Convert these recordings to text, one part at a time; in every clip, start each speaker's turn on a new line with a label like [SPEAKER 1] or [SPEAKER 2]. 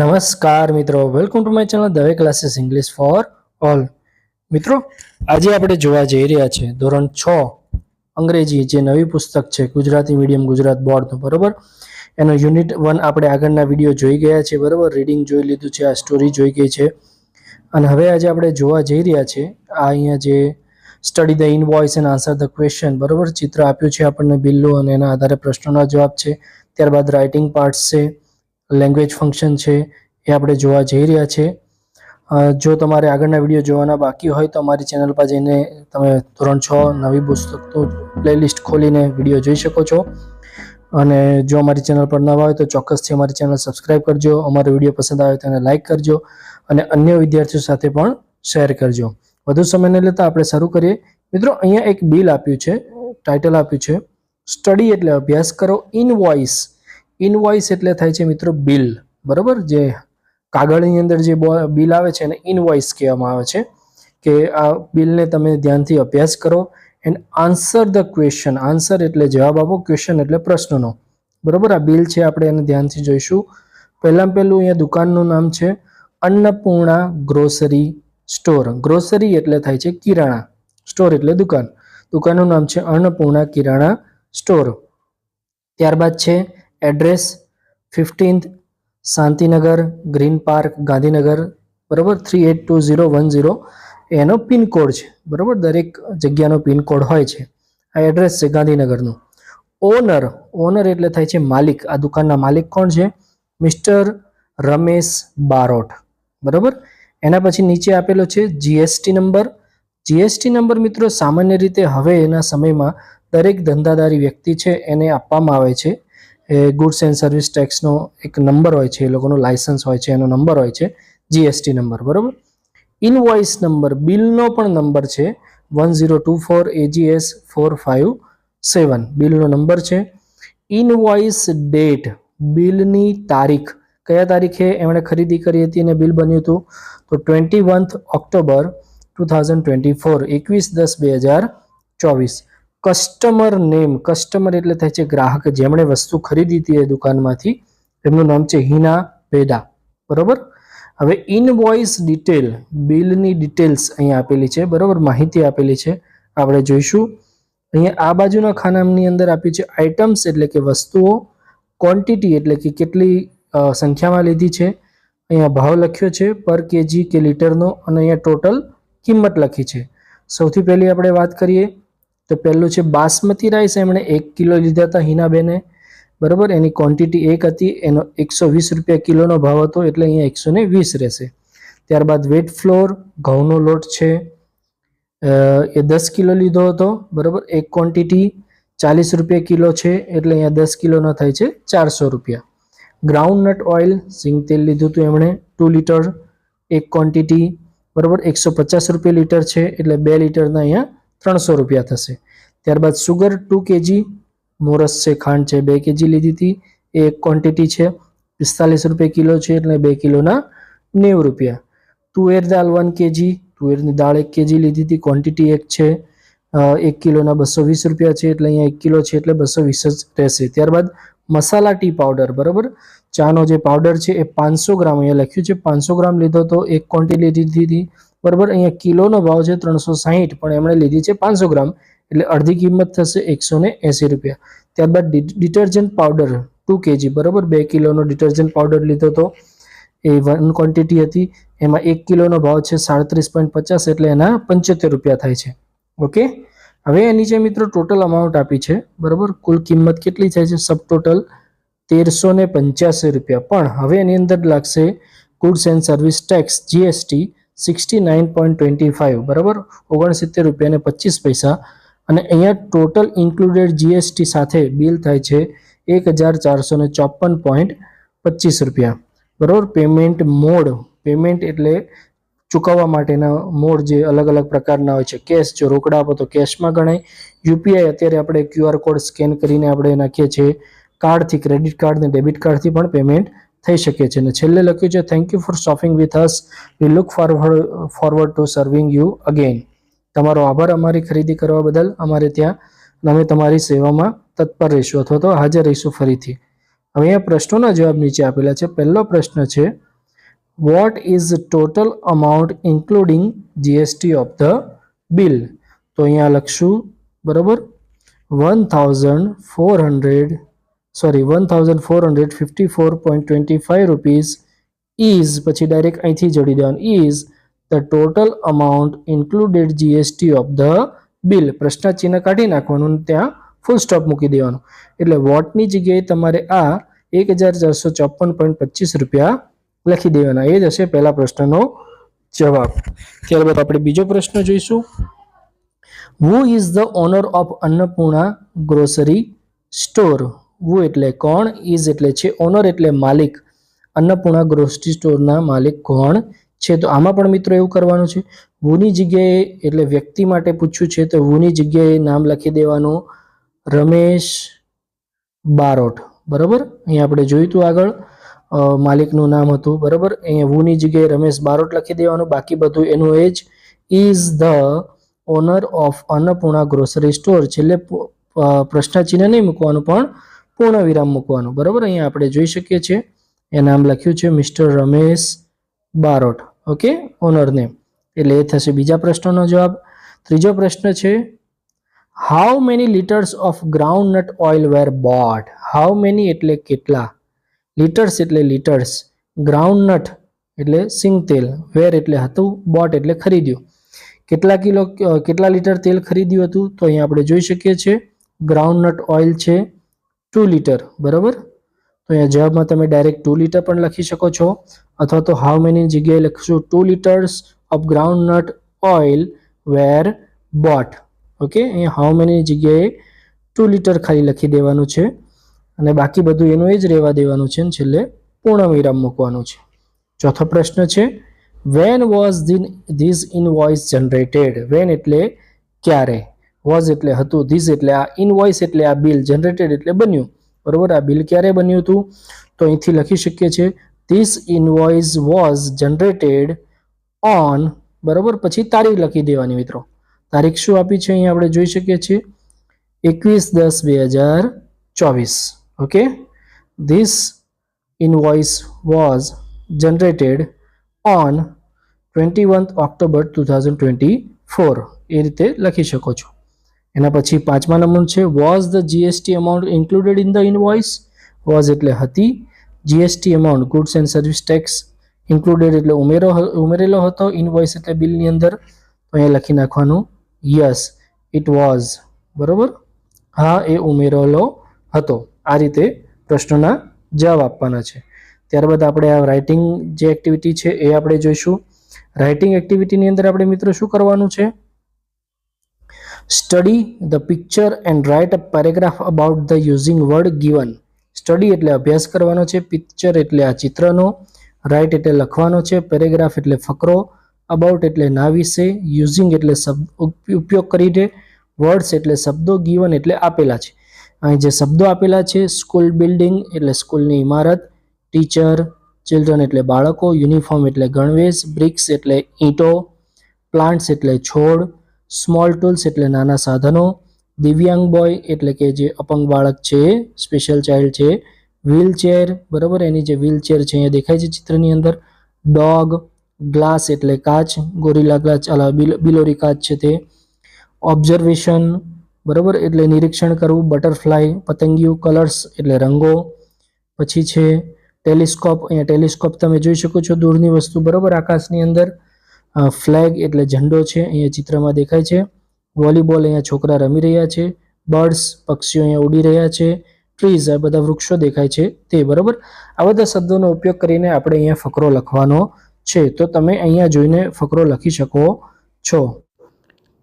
[SPEAKER 1] નમસ્કાર મિત્રો. Welcome to my channel Dave classes English for all મિત્રો, આજે આપણે જોવા જઈ રહ્યા છે ધોરણ છ, અંગ્રેજી, જે નવી પુસ્તક છે, ગુજરાતી મીડિયમ ગુજરાત બોર્ડનું બરાબર? એનો યુનિટ વન આપણે આગળના વીડિયો જોઈ ગયા છે, બરાબર? રીડિંગ જોઈ લીધું છે, આ સ્ટોરી જોઈ ગઈ છે. અને હવે આજે આપણે જોવા જઈ રહ્યા છે, આ અહીંયા જે study the invoice and answer the question બરાબર? ચિત્ર આપ્યું છે આપણને બિલ્લો અને એના આધારે પ્રશ્નોના જવાબ છે. ત્યારબાદ રાઇટિંગ પાર્ટ્સ છે. લેંગ્વેજ ફંક્શન છે, એ આપણે જોવા જઈ રહ્યા છે. જો તમારે આગળના વીડિયો જોવાના બાકી હોય તો અમારી ચેનલ પર જઈને તમે ધોરણ છ નવી પુસ્તકનું પ્લેલિસ્ટ ખોલીને વીડિયો જોઈ શકો છો. અને જો અમારી ચેનલ પર નવા હોય તો ચોક્કસથી અમારી ચેનલ સબસ્ક્રાઇબ કરજો, અમારો વીડિયો પસંદ આવે તો એને લાઇક કરજો અને અન્ય વિદ્યાર્થીઓ સાથે પણ શેર કરજો. વધુ સમય ન લેતા આપણે શરૂ કરીએ. મિત્રો, અહીંયા એક બિલ આપ્યું છે ટાઇટલ આપ્યું છે સ્ટડી એટલે અભ્યાસ કરો ઇનવોઇસ ઇનવોઇસ એટલે થાય છે મિત્રો બિલ બરાબર? જે કાગળની અંદર જે બિલ આવે છે એને ઇનવોઇસ કહેવામાં આવે છે. કે આ બિલને તમે ધ્યાનથી અભ્યાસ કરો and answer the question answer એટલે જવાબ આપો ક્વેશ્ચન એટલે પ્રશ્નનો. બરાબર? આ બિલ છે, આપણે એને ધ્યાનથી જોઈશું. પહેલાં પહેલું અહીંયા દુકાનનું નામ છે અન્નપૂર્ણા ગ્રોસરી સ્ટોર ગ્રોસરી એટલે થાય છે કિરાણા સ્ટોર એટલે દુકાન. દુકાનનું નામ છે અન્નપૂર્ણા કિરાણા સ્ટોર ત્યારબાદ છે address fifteenth Shantinagar, Green Park, Gandhinagar, બરાબર three eight two zero one zero. એનો પિનકોડ છે, બરાબર? દરેક જગ્યાનો પિનકોડ હોય છે. આ એડ્રેસ છે ગાંધીનગરનું. ઓનર ઓનર એટલે થાય છે માલિક. આ દુકાનના માલિક કોણ છે? મિસ્ટર રમેશ બારોટ. બરાબર? એના પછી નીચે આપેલો છે જીએસટી નંબર. જીએસટી નંબર મિત્રો સામાન્ય રીતે હવે એના સમયમાં દરેક ધંધાદારી વ્યક્તિ છે એને આપવામાં આવે છે. એ ગુડ્સ એન્ડ સર્વિસ ટેક્સનો એક નંબર હોય છે, એ લોકોનો લાયસન્સ હોય છે, એનો નંબર હોય છે જીએસટી નંબર બરાબર? ઇનવોઇસ નંબર બિલનો પણ નંબર છે one zero two four AGS four five seven બિલનો નંબર છે. ઇનવોઇસ ડેટ બિલની તારીખ. કયા તારીખે એમણે ખરીદી કરી હતી અને બિલ બન્યું હતું? તો twenty oneth October two thousand twenty four એકવીસ દસ બે હજાર ચોવીસ. કસ્ટમર નેમ કસ્ટમર એટલે થાય છે ગ્રાહક. જેમણે વસ્તુ ખરીદી હતી એ દુકાનમાંથી, એમનું નામ છે હિના પેડા. બરોબર? હવે ઇનવોઇસ ડિટેલ બિલની ડિટેલ્સ અહીંયા આપેલી છે. બરોબર? માહિતી આપેલી છે. આપણે જોઈશું. અહીંયા આ બાજુના ખાનામની અંદર આપ્યું છે આઇટમ્સ એટલે કે વસ્તુઓ ક્વોન્ટિટી એટલે કે કેટલી સંખ્યામાં લીધી છે. અહીંયા ભાવ લખ્યો છે પર કેજી કે લીટરનો અને અહીંયા ટોટલ કિંમત લખી છે. સૌથી પહેલી આપણે વાત કરીએ તો પહેલું છે બાસમતી રાઈસ. એમણે એક કિલો લીધા હતા હિનાબેને. બરાબર? એની ક્વોન્ટિટી એક હતી. એનો એકસો વીસ રૂપિયા કિલોનો ભાવ હતો. એટલે અહીંયા એકસો ને વીસ રહેશે. ત્યારબાદ વેટ ફ્લોર ઘઉંનો લોટ છે. એ દસ કિલો લીધો હતો. બરાબર? એક ક્વોન્ટિટી ચાલીસ રૂપિયા કિલો છે. એટલે અહીંયા દસ કિલોનો થાય છે ચારસો રૂપિયા. ગ્રાઉન્ડનટ ઓઇલ સિંગ તેલ લીધું હતું એમણે. ટુ લીટર એક ક્વોન્ટિટી બરાબર? એકસો પચાસ રૂપિયા લીટર છે. એટલે બે લીટરના અહીંયા ત્રણસો રૂપિયા થશે. ત્યારબાદ સુગર ટુ કેજી મોરસ છે, ખાંડ છે, બે કેજી લીધી હતી. એ એક ક્વોન્ટિટી છે, પિસ્તાલીસ રૂપિયા કિલો છે એટલે બે કિલોના નેવું રૂપિયા. તુવેર દાળ વન કેજી, તુવેરની દાળ એક કેજી લીધી હતી ક્વોન્ટિટી એક છે એક કિલોના બસો વીસ રૂપિયા છે એટલે અહીંયા એક કિલો છે એટલે બસો વીસ જ રહેશે. ત્યારબાદ મસાલા ટી પાવડર, બરાબર? ચાનો જે પાવડર છે એ પાંચસો ગ્રામ, અહીંયા લખ્યું છે, પાંચસો ગ્રામ લીધો તો એક ક્વોન્ટિટી લીધી હતી બરાબર? અહીંયા કિલોનો ભાવ છે ત્રણસો સાહીઠ, પણ એમણે લીધી છે પાંચસો ગ્રામ, એટલે અડધી કિંમત થશે એકસો એંસી રૂપિયા. ત્યારબાદ ડિટર્જન્ટ પાવડર, ટુ કેજી, બરાબર? બે કિલોનો ડિટર્જન્ટ પાવડર લીધો હતો. એ વન ક્વોન્ટિટી હતી. એમાં એક કિલોનો ભાવ છે સાડત્રીસ પોઈન્ટ પચાસ, એટલે એના પંચોતેર રૂપિયા થાય છે. ઓકે? હવે એની નીચે મિત્રો ટોટલ અમાઉન્ટ આપી છે, બરાબર? કુલ કિંમત કેટલી થાય છે? સબ ટોટલ તેરસો પંચ્યાસી રૂપિયા. પણ હવે એની અંદર લાગશે goods and service tax, GST sixty nine point twenty five, બરાબર? ઓગણસિત્તેર રૂપિયા અને પચીસ પૈસા. અને અહીંયા ટોટલ ઇન્ક્લુડેડ જીએસટી સાથે બિલ થાય છે એક હજાર ચારસો ને ચોપન પોઈન્ટ રૂપિયા. બરાબર? પેમેન્ટ મોડ, પેમેન્ટ એટલે ચૂકવવા માટેના મોડ જે અલગ અલગ પ્રકારના હોય છે. કેશ જો રોકડા આપો તો કેશમાં ગણાય. યુપીઆઈ અત્યારે આપણે ક્યુઆર કોડ સ્કેન કરીને આપણે નાખીએ છીએ. કાર્ડથી, ક્રેડિટ કાર્ડ ને ડેબિટ કાર્ડથી પણ પેમેન્ટ થઈ શકે છે. અને છેલ્લે લખ્યું છે thank you for shopping with us we look forward forward to serving you again તમારો આભાર અમારી ખરીદી કરવા બદલ. અમારે ત્યાં અમે તમારી સેવામાં તત્પર રહીશું અથવા તો હાજર રહીશું ફરીથી. હવે અહીંયા પ્રશ્નોના જવાબ નીચે આપેલા છે. પહેલો પ્રશ્ન છે what is total amount including GST of the bill તો અહીંયા લખશું, બરાબર? One thousand four hundred sorry one thousand four hundred fifty four point twenty five rupees is પછી ડાયરેક્ટ અહીંથી જોડી દેવાનું is the total amount included GST of the bill પ્રશ્ન ચિહ્ન કાઢી નાખવાનું, ત્યાં ફૂલ સ્ટોપ મૂકી દેવાનું. એટલે વોટની જગ્યાએ તમારે આ એક હજાર ચારસો ચોપન પોઈન્ટ પચીસ રૂપિયા લખી દેવાના. એ જ હશે પહેલા પ્રશ્નનો જવાબ. ત્યારબાદ આપણે બીજો પ્રશ્ન જોઈશું. Who is the owner of Annapurna grocery store who એટલે કોણ ઇઝ એટલે છે ઓનર એટલે માલિક. અન્નપૂર્ણા ગ્રોસરી સ્ટોરના માલિક કોણ છે? તો આમાં પણ મિત્રો એવું કરવાનું છે વુની જગ્યાએ એટલે વ્યક્તિ માટે પૂછ્યું છે, તો વુની જગ્યાએ નામ લખી દેવાનું રમેશ બારોટ. બરાબર? અહીંયા આપણે જોયું હતું આગળ માલિકનું નામ હતું. બરાબર? અહીંયા વુની જગ્યાએ રમેશ બારોટ લખી દેવાનું, બાકી બધું એનું એજ is the owner of Annapurna grocery store. છેલ્લે પ્રશ્ન ચિહ્ન નહીં મૂકવાનું પણ પૂર્ણ વિરામ મૂકવાનું. બરાબર? અહીંયા આપણે જોઈ શકીએ છીએ. એ નામ લખ્યું છે mister Ramesh Barot. Okay? Owner name એટલે એ થશે બીજા પ્રશ્નનો જવાબ. ત્રીજો પ્રશ્ન છે how many litres of groundnut oil were bought how many એટલે કેટલા? લીટર્સ એટલે લીટર્સ ગ્રાઉન્ડનટ એટલે સિંગ તેલ. વેર એટલે હતું? બોટ એટલે ખરીદ્યું. કેટલા કિલો કેટલા લીટર તેલ ખરીદ્યું હતું? તો અહીંયા આપણે જોઈ શકીએ છીએ. ગ્રાઉન્ડનટ ઓઇલ છે ટુ લીટર બરાબર? તો અહીંયા જવાબમાં તમે ડાયરેક્ટ ટુ લીટર પણ લખી શકો છો, અથવા તો હાઉ મેની જગ્યાએ લખશું two litres of groundnut oil were bought okay અહીંયા હાઉ મેની જગ્યાએ ટુ લીટર ખાલી લખી દેવાનું છે, અને બાકી બધું એનું એ જ રહેવા દેવાનું છે અને છેલ્લે પૂર્ણ વિરામ મૂકવાનું છે. ચોથો પ્રશ્ન છે when was this invoice generated when એટલે ક્યારે? વોઝ એટલે હતું ધીસ એટલે આ ઇનવોઇસ એટલે આ બિલ જનરેટેડ એટલે બન્યું. બરોબર? આ બિલ ક્યારે બન્યું હતું? તો અહીંથી લખી શકીએ છીએ this invoice was generated on બરોબર? પછી તારીખ લખી દેવાની મિત્રો. તારીખ શું આપી છે અહીંયા આપણે જોઈ શકીએ છીએ? એકવીસ દસ બે હજાર ચોવીસ. Okay? This invoice was generated on twenty one October two thousand twenty four એ રીતે લખી શકો છો. એના પછી પાંચમા નંબર છે was the GST amount included in the invoice was એટલે હતી. GST amount goods and service tax included એટલે ઉમેરો ઉમેરેલો હતો. ઇનવોઇસ એટલે બિલની અંદર. અહીંયા લખી નાખવાનું. યસ ઇટ વોઝ બરોબર? હા, એ ઉમેરેલો હતો. આ રીતે પ્રશ્નોના જવાબ આપવાના છે. ત્યારબાદ આપણે આ રાઇટિંગ જે એક્ટિવિટી છે, એ આપણે જોઈશું. રાઇટિંગ એક્ટિવિટીની અંદર આપણે મિત્રો શું કરવાનું છે? Study the picture and write a paragraph about the using word given study એટલે અભ્યાસ કરવાનો છે પિક્ચર એટલે આ ચિત્રનો. રાઇટ એટલે લખવાનો છે પેરેગ્રાફ એટલે ફકરો. અબાઉટ એટલે ના વિશે યુઝિંગ એટલે શબ્દ ઉપયોગ કરીને વર્ડ્સ એટલે શબ્દો ગિવન એટલે આપેલા છે. અહીં જે શબ્દો આપેલા છે સ્કૂલ બિલ્ડિંગ એટલે સ્કૂલની ઇમારત. ટીચર ચિલ્ડ્રન એટલે બાળકો. યુનિફોર્મ એટલે ગણવેશ. બ્રિક્સ એટલે ઈંટો. પ્લાન્ટ્સ એટલે છોડ. સ્મોલ ટૂલ્સ એટલે નાના સાધનો, દિવ્યાંગ બોય એટલે કે જે અપંગ બાળક છે, સ્પેશિયલ ચાઇલ્ડ છે, વ્હીલચેર, બરાબર? એની જે વ્હીલચેર છે એ દેખાય છે ચિત્રની અંદર. ડોગ, ગ્લાસ એટલે કાચ, ગોરીલા ગ્લાસ અલા, બિલ- બિલોરી કાચ છે તે. ઓબ્ઝર્વેશન, બરાબર? એટલે નિરીક્ષણ કરવું, બટરફ્લાય, પતંગિયું, કલર્સ એટલે રંગો. પછી છે ટેલિસ્કોપ. અહીંયા ટેલિસ્કોપ તમે જોઈ શકો છો દૂરની વસ્તુ, બરાબર? આકાશની અંદર. ફ્લેગ એટલે ઝંડો છે, અહીંયા ચિત્રમાં દેખાય છે. વોલીબોલ અહીંયા છોકરા રમી રહ્યા છે. બર્ડ્સ, પક્ષીઓ અહીંયા ઉડી રહ્યા છે. ટ્રીઝ, આ બધા વૃક્ષો દેખાય છે તે, બરાબર? આ બધા શબ્દોનો ઉપયોગ કરીને આપણે અહીંયા ફકરો લખવાનો છે. તો તમે અહીંયા જોઈને ફકરો લખી શકો છો.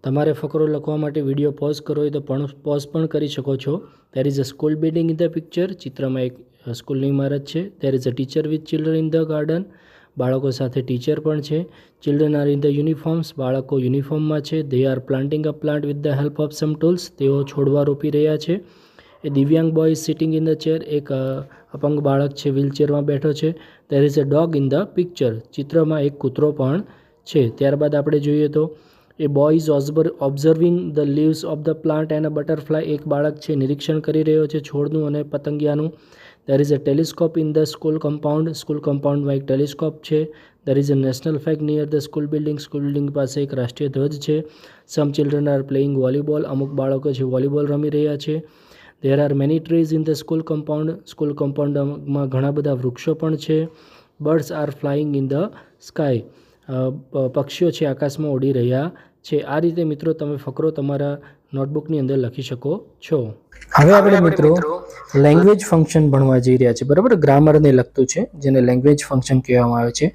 [SPEAKER 1] તમારે ફકરો લખવા માટે વીડિયો પોઝ કરવો હોય તો પણ પોઝ પણ કરી શકો છો. There is a school building in the picture ચિત્રમાં એક સ્કૂલની ઇમારત છે. There is a teacher with children in the garden બાળકો સાથે ટીચર પણ છે. Children are in the uniforms બાળકો યુનિફોર્મમાં છે. They are planting a plant with the help of some tools તેઓ છોડવા રોપી રહ્યા છે. A divyang boy sitting in the chair એક અપંગ બાળક છે વ્હીલચેરમાં બેઠો છે. There is a dog in the picture ચિત્રમાં એક કૂતરો પણ છે. ત્યારબાદ આપણે જોઈએ તો, a boy is observing the leaves of the plant and a butterfly એક બાળક છે, નિરીક્ષણ કરી રહ્યો છે છોડનું અને પતંગિયાનું. There is a telescope in the school compound school કમ્પાઉન્ડમાં એક ટેલિસ્કોપ છે. There is a national flag near the school building school building પાસે એક રાષ્ટ્રીય ધ્વજ છે. Some children are playing volleyball અમુક બાળકો છે વોલીબોલ રમી રહ્યા છે. There are many trees in the school compound school કમ્પાઉન્ડમાં ઘણા બધા વૃક્ષો પણ છે. Birds are flying in the sky પક્ષીઓ છે આકાશમાં ઉડી રહ્યા છે. આ રીતે મિત્રો તમે ફકરો તમારા નોટબુકની અંદર લખી શકો છો. હવે આપણે મિત્રો લેંગ્વેજ ફંક્શન ભણવા જઈ રહ્યા છે. બરાબર? ગ્રામરને લગતું છે જેને લેંગ્વેજ ફંક્શન કહેવામાં આવે છે.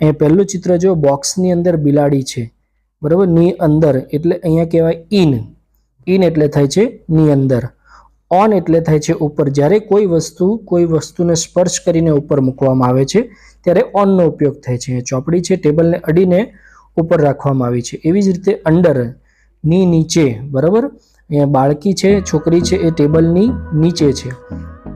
[SPEAKER 1] અહીંયા પહેલું ચિત્ર જો બોક્સની અંદર બિલાડી છે. બરાબર? ની અંદર એટલે અહીંયા કહેવાય ઇન ઇન એટલે થાય છે ની અંદર. ઓન એટલે થાય છે ઉપર. જ્યારે કોઈ વસ્તુ કોઈ વસ્તુને સ્પર્શ કરીને ઉપર મૂકવામાં આવે છે ત્યારે ઓનનો ઉપયોગ થાય છે. ચોપડી છે ટેબલને અડીને ઉપર રાખવામાં આવી છે. એવી જ રીતે અંડર ની નીચે, બરાબર? અહીંયા બાળકી છે, છોકરી છે, એ ટેબલની નીચે છે.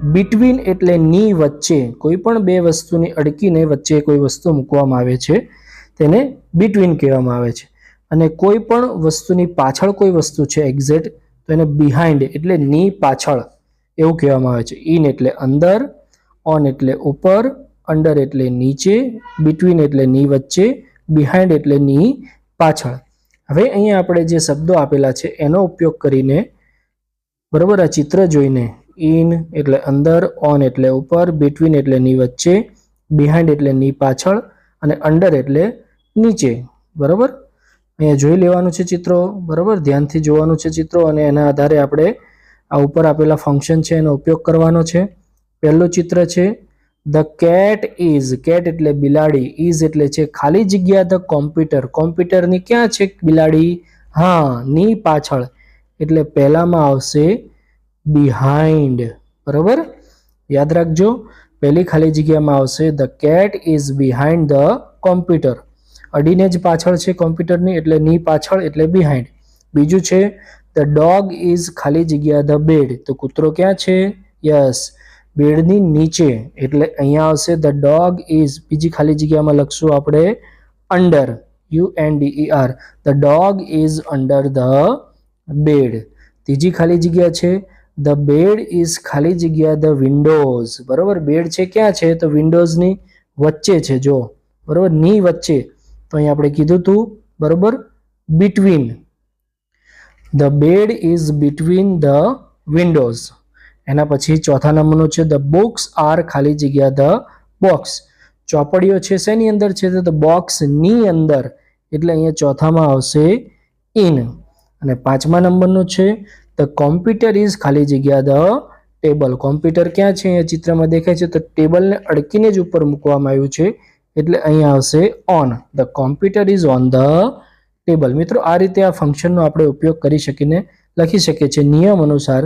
[SPEAKER 1] બિટવીન એટલે ની વચ્ચે, કોઈ પણ બે વસ્તુની અડકીને વચ્ચે કોઈ વસ્તુ મૂકવામાં આવે છે, તેને બિટવીન કહેવામાં આવે છે. અને કોઈ પણ વસ્તુની પાછળ કોઈ વસ્તુ છે એક્ઝેક્ટ તો એને બિહાઇન્ડ એટલે ની પાછળ, એવું કહેવામાં આવે છે. ઇન એટલે અંદર ઓન એટલે ઉપર અંડર એટલે નીચે બિટવીન એટલે ની વચ્ચે બિહાઇન્ડ એટલે ની પાછળ. હવે અહીંયા આપણે જે શબ્દો આપેલા છે, એનો ઉપયોગ કરીને બરાબર આ ચિત્ર જોઈને ઇન એટલે અંદર ઓન એટલે ઉપર બિટવીન એટલે ની વચ્ચે બિહાઇન્ડ એટલે ની પાછળ, અને અંડર એટલે નીચે. બરાબર? અહીંયા જોઈ લેવાનું છે ચિત્રો, બરાબર? ધ્યાનથી જોવાનું છે ચિત્રો, અને એના આધારે આપણે આ ઉપર આપેલા ફંક્શન છે, એનો ઉપયોગ કરવાનો છે. પહેલું ચિત્ર છે ધ કેટ ઇઝ કેટ એટલે બિલાડી ઇઝ એટલે છે ખાલી જગ્યા ધ કોમ્પ્યુટર કોમ્પ્યુટરની ક્યાં છે બિલાડી? હા, ની પાછળ. એટલે પહેલામાં આવશે બિહાઇન્ડ બરાબર? યાદ રાખજો. પહેલી ખાલી જગ્યામાં આવશે the cat is behind the computer અડીને જ પાછળ છે કોમ્પ્યુટરની એટલે ની પાછળ, એટલે બિહાઇન્ડ બીજું છે ધ ડોગ ઇઝ ખાલી જગ્યા ધ બેડ તો કૂતરો ક્યાં છે? યસ બેડની નીચે, એટલે અહીંયા આવશે ધ ડોગ ઇઝ બીજી ખાલી જગ્યામાં લખશું આપણે under U N D R the dog is under the bed ત્રીજી ખાલી જગ્યા છે ધ બેડ ઇઝ ખાલી જગ્યા ધ વિન્ડોઝ બરાબર બેડ છે ક્યાં છે? તો વિન્ડોઝની વચ્ચે છે, જો. બરાબર, ની વચ્ચે. તો અહીં આપણે કીધું હતું બરોબર between the bed is between the windows એના પછી ચોથા નંબરનું છે ધ બુક્સ આર ખાલી જગ્યા ધ બોક્સ. ચોપડીઓ છે શેની અંદર છે? તો ધ બોક્સની અંદર. એટલે અહીંયા ચોથામાં આવશે ઇન. અને પાંચમા નંબરનું છે ધ કોમ્પ્યુટર ઇઝ ખાલી જગ્યા ધ ટેબલ. કોમ્પ્યુટર ક્યાં છે? અહીંયા ચિત્રમાં દેખાય છે. તો ટેબલને અડકીને જ ઉપર મૂકવામાં આવ્યું છે. એટલે અહીંયા આવશે on. The computer is on the table. મિત્રો, આ રીતે આ ફંક્શનનો આપણે ઉપયોગ કરી શકીને લખી શકીએ છીએ. નિયમ અનુસાર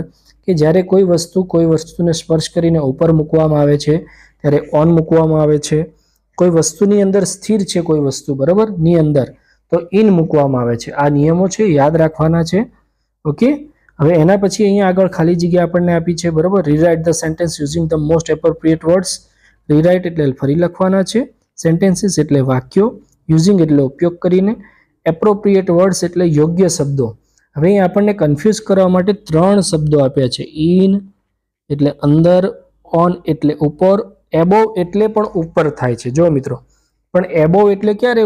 [SPEAKER 1] કે જ્યારે કોઈ વસ્તુ કોઈ વસ્તુને સ્પર્શ કરીને ઉપર મૂકવામાં આવે છે, ત્યારે ઓન મૂકવામાં આવે છે. કોઈ વસ્તુની અંદર સ્થિર છે કોઈ વસ્તુ, બરાબર? ની અંદર. તો ઇન મૂકવામાં આવે છે. આ નિયમો છે, યાદ રાખવાના છે. ઓકે? હવે એના પછી અહીંયા આગળ ખાલી જગ્યા આપણને આપી છે, બરાબર? Rewrite the sentence using the most appropriate words rewrite એટલે ફરી લખવાના છે. સેન્ટેન્સીસ એટલે વાક્યો. યુઝિંગ એટલે ઉપયોગ કરીને. એપ્રોપ્રિએટ વર્ડ્સ એટલે યોગ્ય શબ્દો. હવે આપણને કન્ફ્યુઝ કરવા માટે ત્રણ શબ્દો આપ્યા છે. ઇન એટલે અંદર ઓન એટલે ઉપર એબોવ એટલે પણ ઉપર થાય છે. જો મિત્રો, પણ એબોવ એટલે ક્યારે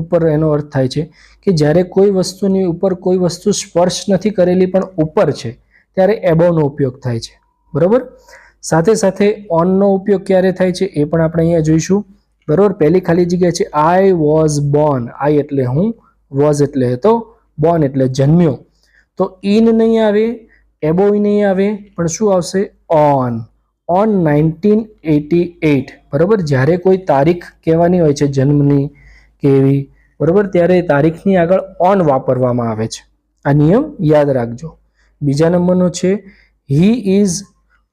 [SPEAKER 1] ઉપર એનો અર્થ થાય છે કે જ્યારે કોઈ વસ્તુની ઉપર કોઈ વસ્તુ સ્પર્શ નથી કરેલી પણ ઉપર છે, ત્યારે એબોવનો ઉપયોગ થાય છે. બરાબર? સાથે સાથે ઓનનો ઉપયોગ ક્યારે થાય છે એ પણ આપણે અહીંયા જોઈશું. બરાબર? પહેલી ખાલી જગ્યા છે આઈ વોઝ બોર્ન આઈ એટલે હું વોઝ એટલે હતો બોર્ન એટલે જન્મ્યો. તો ઇન નહીં આવે એબો નહીં આવે, પણ શું આવશે? On. On nineteen eighty eight. બરાબર? જ્યારે કોઈ તારીખ કહેવાની હોય છે, જન્મની કે એવી, બરાબર? ત્યારે તારીખની આગળ ઓન વાપરવામાં આવે છે. આ નિયમ યાદ રાખજો. બીજા નંબરનો છે, હી ઇઝ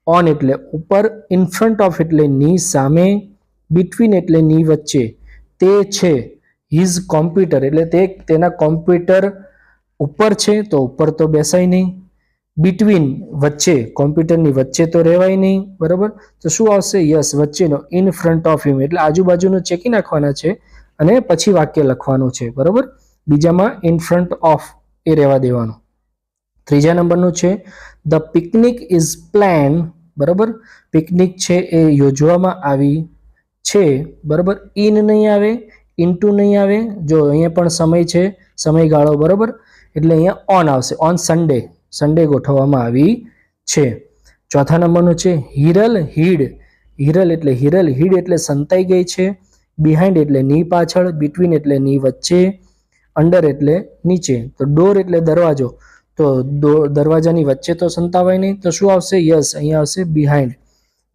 [SPEAKER 1] ઓન એટલે ઉપર, ઇન ફ્રન્ટ ઓફ એટલે ની, સામે, બિટવીન એટલે ની વચ્ચે. તે છે, હિઝ કોમ્પ્યુટર. એટલે તે, તેના કોમ્પ્યુટર ઉપર છે તો ઉપર તો બેસાય નહીં. બિટવીન વચ્ચે, કોમ્પ્યુટરની વચ્ચે તો રહેવાય નહીં, બરાબર? તો શું આવશે? યસ વચ્ચેનો ઇન ફ્રન્ટ ઓફ હિમ એટલે આજુબાજુનું ચેકી નાખવાના છે અને પછી વાક્ય લખવાનું છે, બરાબર? બીજામાં ઇન ફ્રન્ટ ઓફ એ રહેવા દેવાનું. ત્રીજા નંબરનું છે ધ પિકનિક ઇઝ પ્લાન બરાબર? પિકનિક છે એ યોજવામાં આવી છે, બરાબર? ઇન નહીં આવે ઇન્ટુ નહીં આવે. જો અહીંયા પણ સમય છે, સમયગાળો, બરાબર? એટલે અહીંયા ઓન આવશે. ઓન સન્ડે સન્ડે ગોઠવવામાં આવી છે. ચોથા નંબરનું છે હિરલ હીડ. હિરલ એટલે હિરલ હીડ એટલે સંતાઈ ગઈ છે. બિહાઇન્ડ એટલે ની પાછળ. બિટવીન એટલે ની વચ્ચે. અંડર એટલે નીચે. તો ડોર એટલે દરવાજો. તો દરવાજાની વચ્ચે તો સંતાવાય નહીં. તો શું આવશે? યસ અહીંયા આવશે બિહાઇન્ડ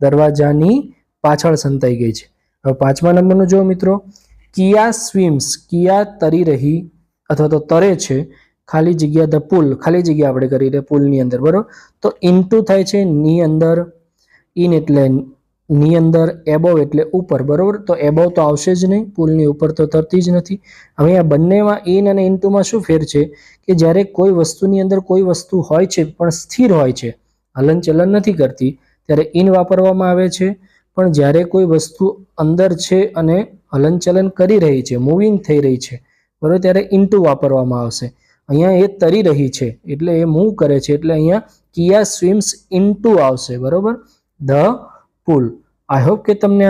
[SPEAKER 1] દરવાજાની પાછળ સંતાઈ ગઈ છે. હવે પાંચમા નંબરનું જો મિત્રો. કિયા સ્વિમ્સ. કિયા તરી રહી અથવા તો તરે છે. ખાલી જગ્યા ધ પુલ ખાલી જગ્યા આપણે કરી રહ્યા પુલની અંદર, બરોબર? તો ઇન્ટુ થાય છે ની અંદર ઇન એટલે ની અંદર એબોવ એટલે ઉપર, બરોબર? તો એબોવ તો આવશે જ નહીં પુલની ઉપર તો તરતી જ નથી. હવે આ બંનેમાં ઇન અને ઇન્ટુમાં શું ફેર છે? કે જ્યારે કોઈ વસ્તુની અંદર કોઈ વસ્તુ હોય છે, પણ સ્થિર હોય છે હલનચલન નથી કરતી, ત્યારે ઇન વાપરવામાં આવે છે. પણ જ્યારે કોઈ વસ્તુ અંદર છે અને હલનચલન કરી રહી છે મૂવિંગ થઈ રહી છે, બરોબર? ત્યારે ઇન્ટુ વાપરવામાં આવશે. અહીંયા એ તરી રહી છે, એટલે એ મૂવ કરે છે, એટલે અહીંયા કિયા સ્વિમ્સ ઇનટુ આવશે, બરોબર? The pull. આઈ હોપ કે તમને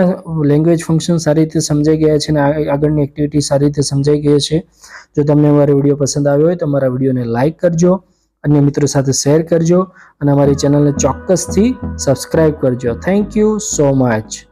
[SPEAKER 1] લેંગ્વેજ ફંક્શન સારી રીતે સમજાઈ ગયા છે અને આગળની એક્ટિવિટી સારી રીતે સમજાઈ ગઈ છે. જો તમને અમારો વીડિયો પસંદ આવ્યો હોય તો અમારા વિડીયોને લાઇક કરજો અન્ય મિત્રો સાથે શેર કરજો અને અમારી ચેનલને ચોક્કસથી સબસ્ક્રાઈબ કરજો. Thank you so much